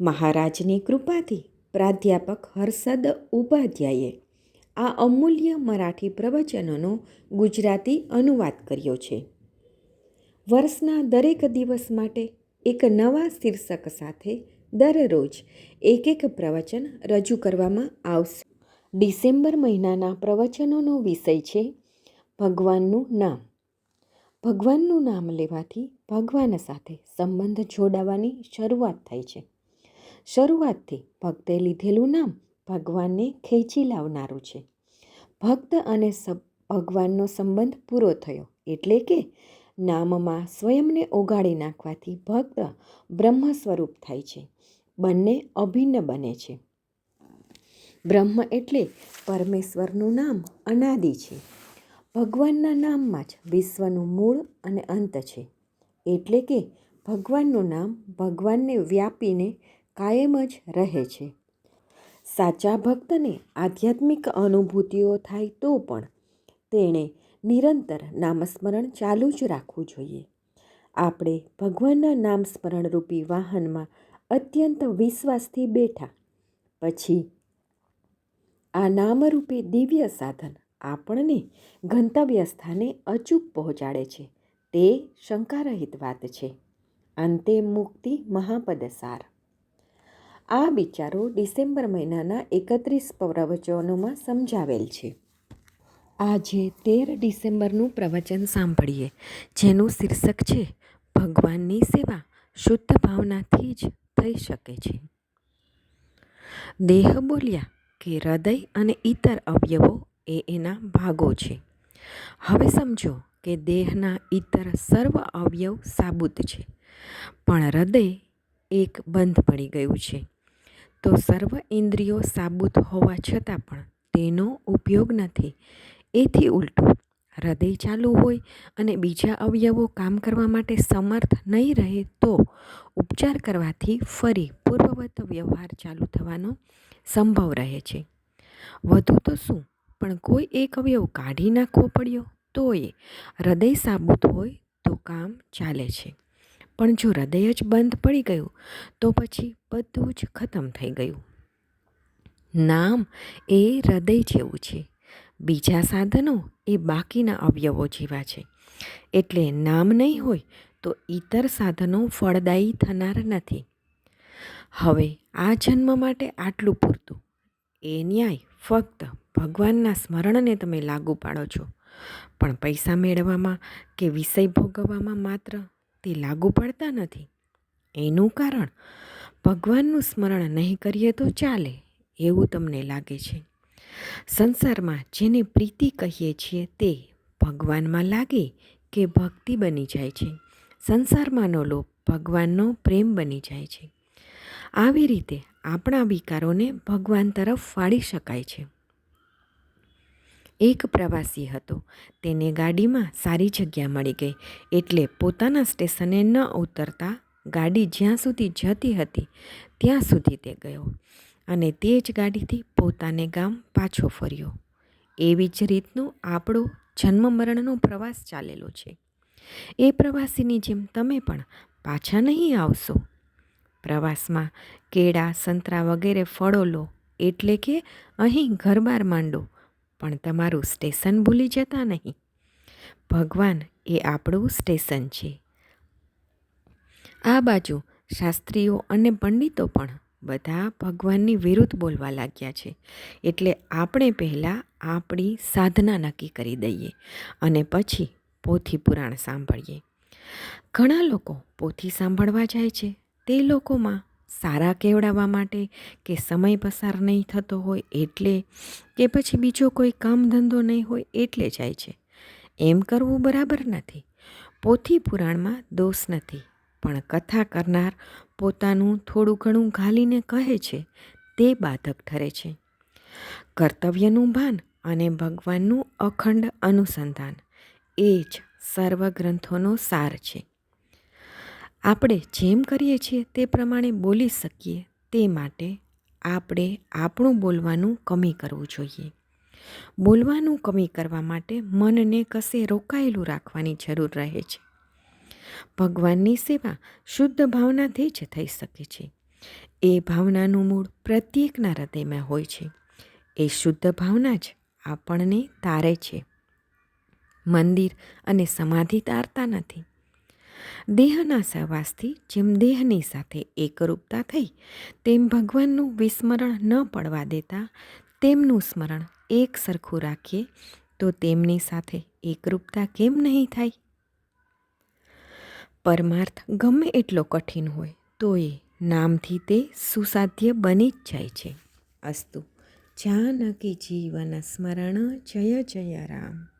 મહારાજની કૃપાથી પ્રાધ્યાપક હર્ષદ ઉપાધ્યાયે આ અમૂલ્ય મરાઠી પ્રવચનોનો ગુજરાતી અનુવાદ કર્યો છે. વર્ષના દરેક દિવસ માટે એક નવા શીર્ષક સાથે દરરોજ એક એક પ્રવચન રજૂ કરવામાં આવશે. ડિસેમ્બર મહિનાના પ્રવચનોનો વિષય છે ભગવાનનું નામ. ભગવાનનું નામ લેવાથી ભગવાન સાથે સંબંધ જોડાવાની શરૂઆત થાય છે. શરૂઆતથી ભક્તે લીધેલું નામ ભગવાનને ખેંચી લાવનારું છે. ભક્ત અને ભગવાનનો સંબંધ પૂરો થયો એટલે કે નામમાં સ્વયંને ઓગાળી નાખવાથી ભક્ત બ્રહ્મ સ્વરૂપ થાય છે. બંને અભિન્ન બને છે. બ્રહ્મ એટલે પરમેશ્વરનું નામ અનાદિ છે. ભગવાનના નામમાં જ વિશ્વનું મૂળ અને અંત છે. એટલે કે ભગવાનનું નામ ભગવાનને વ્યાપીને કાયમ જ રહે છે. સાચા ભક્તને આધ્યાત્મિક અનુભૂતિઓ થાય તો પણ તેણે નિરંતર નામસ્મરણ ચાલુ જ રાખવું જોઈએ. આપણે ભગવાનના નામ સ્મરણરૂપી વાહનમાં અત્યંત વિશ્વાસથી બેઠા, પછી આ નામરૂપે દિવ્ય સાધન આપણને ગંતવ્ય સ્થાને અચૂક પહોંચાડે છે, તે શંકારહિત વાત છે. અંતે મુક્તિ મહાપદ સાર આ વિચારો ડિસેમ્બર મહિનાના એકત્રીસ પ્રવચનોમાં સમજાવેલ છે. આજે તેર ડિસેમ્બરનું પ્રવચન સાંભળીએ, જેનું શીર્ષક છે, ભગવાનની સેવા શુદ્ધ ભાવનાથી જ થઈ શકે છે. દેહ બોલ્યા કે હૃદય અને ઇતર અવયવો એ એના ભાગો છે. હવે સમજો કે દેહના ઇતર સર્વ અવયવ સાબુત છે, પણ હૃદય એક બંધ પડી ગયું છે. તો સર્વ ઇન્દ્રિયો સાબુત હોવા છતાં પણ તેનો ઉપયોગ નથી. એથી ઉલટું, હૃદય ચાલુ હોય અને બીજા અવયવો કામ કરવા માટે સમર્થ નહીં રહે તો ઉપચાર કરવાથી ફરી પૂર્વવત વ્યવહાર ચાલુ થવાનો સંભવ રહે છે. વધુ તો શું? પણ કોઈ એક અવયવ કાઢી નાખવો પડ્યો તો એ હૃદય સાબુત હોય તો કામ ચાલે છે. પણ જો હૃદય જ બંધ પડી ગયું, તો પછી બધું જ ખતમ થઈ ગયું. નામ એ હૃદય જેવું છે. બીજા સાધનો એ બાકીના અવયવો જેવા છે. એટલે નામ નહીં હોય, તો ઇતર સાધનો ફળદાયી થનાર નથી. હવે આ જન્મ માટે આટલું પૂરતું. એ ન્યાય ફક્ત ભગવાનના સ્મરણને તમે લાગુ પાડો છો. પણ પૈસા મેળવવામાં કે વિષય ભોગવવામાં માત્ર તે લાગુ પડતા નથી. એનું કારણ, ભગવાનનું સ્મરણ નહીં કરીએ તો ચાલે, એવું તમને લાગે છે. સંસારમાં જેને પ્રીતિ કહીએ છીએ તે ભગવાનમાં લાગે કે ભક્તિ બની જાય છે. સંસારમાંનો લોભ ભગવાનનો પ્રેમ બની જાય છે. આવી રીતે આપણા વિકારોને ભગવાન તરફ વાળી શકાય છે. એક પ્રવાસી હતો. તેને ગાડીમાં સારી જગ્યા મળી ગઈ, એટલે પોતાના સ્ટેશને ન ઉતરતા ગાડી જ્યાં સુધી જતી હતી, ત્યાં સુધી તે ગયો અને તે જ ગાડીથી પોતાને ગામ પાછો ફર્યો. એવી જ રીતનું આપણો જન્મ મરણનો પ્રવાસ ચાલેલો છે. એ પ્રવાસીની જેમ તમે પણ પાછા નહીં આવશો. પ્રવાસમાં કેળા, સંતરા વગેરે ફળો લો, એટલે કે અહીં ઘરબાર માંડો પણ તમારું સ્ટેશન ભૂલી જતા નહીં. ભગવાન એ આપણું સ્ટેશન છે. આ બાજુ શાસ્ત્રીઓ અને પંડિતો પણ બધા ભગવાનની વિરુદ્ધ બોલવા લાગ્યા છે. એટલે આપણે પહેલાં આપણી સાધના નક્કી કરી દઈએ અને પછી પોથી પુરાણ સાંભળીએ. ઘણા લોકો પોથી સાંભળવા જાય છે. તે લોકોમાં સારા કેવડાવવા માટે કે સમય પસાર નહીં થતો હોય એટલે કે પછી બીજો કોઈ કામ ધંધો નહીં હોય એટલે જાય છે. એમ કરવું બરાબર નથી. પોથી પુરાણમાં દોષ નથી. પણ કથા કરનાર પોતાનું થોડું ઘણું ઘાલીને કહે છે તે બાધક ઠરે છે. કર્તવ્યનું ભાન અને ભગવાનનું અખંડ અનુસંધાન એ જ સર્વ ગ્રંથોનો સાર છે. આપણે જેમ કરીએ છીએ તે પ્રમાણે બોલી શકીએ તે માટે આપણે આપણું બોલવાનું કમી કરવું જોઈએ. બોલવાનું કમી કરવા માટે મનને કશે રોકાયેલું રાખવાની જરૂર રહે છે. ભગવાનની સેવા શુદ્ધ ભાવનાથી જ થઈ શકે છે. એ ભાવનાનું મૂળ પ્રત્યેકના હૃદયમાં હોય છે. એ શુદ્ધ ભાવના જ આપણને તારે છે. મંદિર અને સમાધિ તારતા નથી. દેહના સહવાસથી જેમ દેહની સાથે એકરૂપતા થઈ, તેમ ભગવાનનું વિસ્મરણ ન પડવા દેતા, તેમનું સ્મરણ એક સરખું રાખીએ, તો તેમની સાથે એકરૂપતા કેમ નહીં થાય? પરમાર્થ ગમે એટલો કઠિન હોય તો એ નામથી તે સુસાધ્ય બની જ જાય છે. અસ્તુ, જાનકી જીવન સ્મરણ, જય જય રામ.